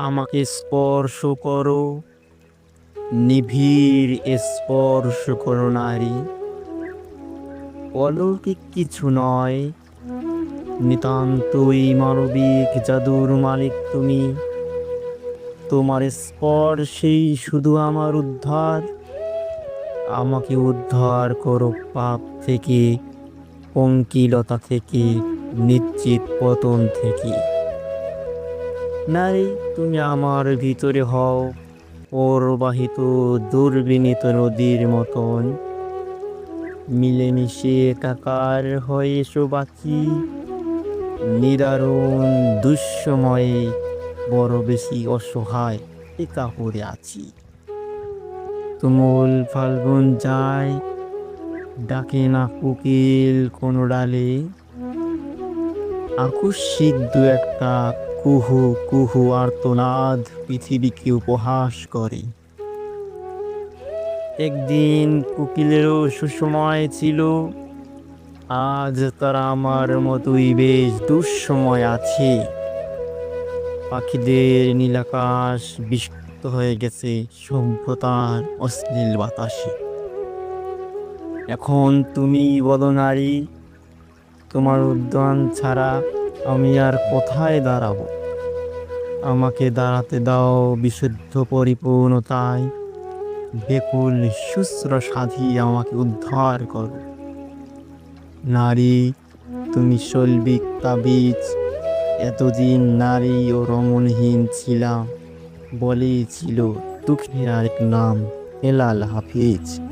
আমাকে স্পর্শ করো। নিবিড় স্পর্শ করো নারী। অলৌকিক কিছু নয়। নিতান্তই মানবিক জাদুর মালিক তুমি। তোমার স্পর্শেই শুধু আমার উদ্ধার। আমাকে উদ্ধার করো পাপ থেকে, পঙ্কিলতা থেকে, নিশ্চিত পতন থেকে। নারী, তুমি আমার ভিতরে হও প্রবাহিত দুর্বিনীত নদীর মতন। মিলেমিশে একাকার হয়ে এসো বাকি। নিদারুণ দুঃসময়ে বড় বেশি অসহায় একা পড়ে আছি। তুমুল ফাল্গুন যায়, ডাকে না কুকিল কোনো ডালে। আকস্মিক দু একটা কুহু কুহু আর্তনাদ পৃথিবীকে উপহাস করে। একদিন কুকিলেরও সুসময় ছিল। আজ তারা আমার মতোই বেশ দুঃসময় আছে। পাখিদের নীলাকাশ বিস্মিত হয়ে গেছে সভ্যতার অশ্লীল বাতাসে। এখন তুমি বলো নারী, তোমার উদ্যান ছাড়া আমি আর কোথায় দাঁড়াবো? আমাকে দাঁড়াতে দাও বিশুদ্ধ পরিপূর্ণতায় বেকুল শুশ্র সাধি আমাকে উদ্ধার করো। নারী, তুমি শৈল্বিক তাবিজ। এতদিন নারী ও রমণহীন ছিলাম। বলেই ছিল দুঃখের আরেক নাম, হেলাল হাফিজ।